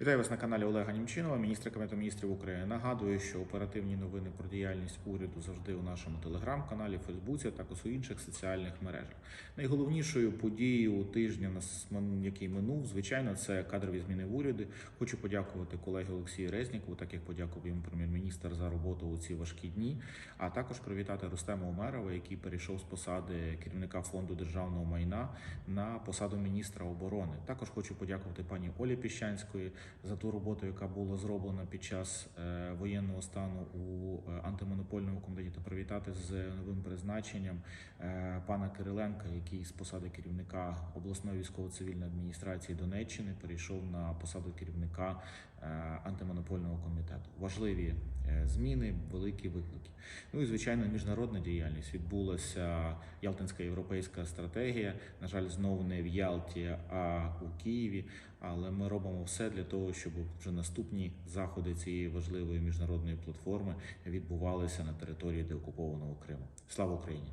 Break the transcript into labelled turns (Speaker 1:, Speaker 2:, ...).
Speaker 1: Вітаю вас на каналі Олега Німчинова, міністра Кабінету міністрів України. Нагадую, що оперативні новини про діяльність уряду завжди у нашому телеграм-каналі, Фейсбуці, а також у інших соціальних мережах. Найголовнішою подією тижня, який минув, звичайно, це кадрові зміни в уряді. Хочу подякувати колегі Олексію Резнікову, так як подякував йому прем'єр-міністр за роботу у ці важкі дні. А також привітати Рустема Умерова, який перейшов з посади керівника фонду державного майна на посаду міністра оборони. Також хочу подякувати пані Олі Піщанської за ту роботу, яка була зроблена під час е, воєнного стану у е, антимонопольному комітеті, та привітати з новим призначенням е, пана Кириленка, який з посади керівника обласної військово-цивільної адміністрації Донеччини перейшов на посаду керівника е, антимонопольного комітету. Важливі е, зміни, великі виклики. Ну і звичайно, міжнародна діяльність відбулася Ялтинська європейська стратегія. На жаль, знову не в Ялті, а у Києві. Але ми робимо все для того, щоб вже наступні заходи цієї важливої міжнародної платформи відбувалися на території деокупованого Криму. Слава Україні!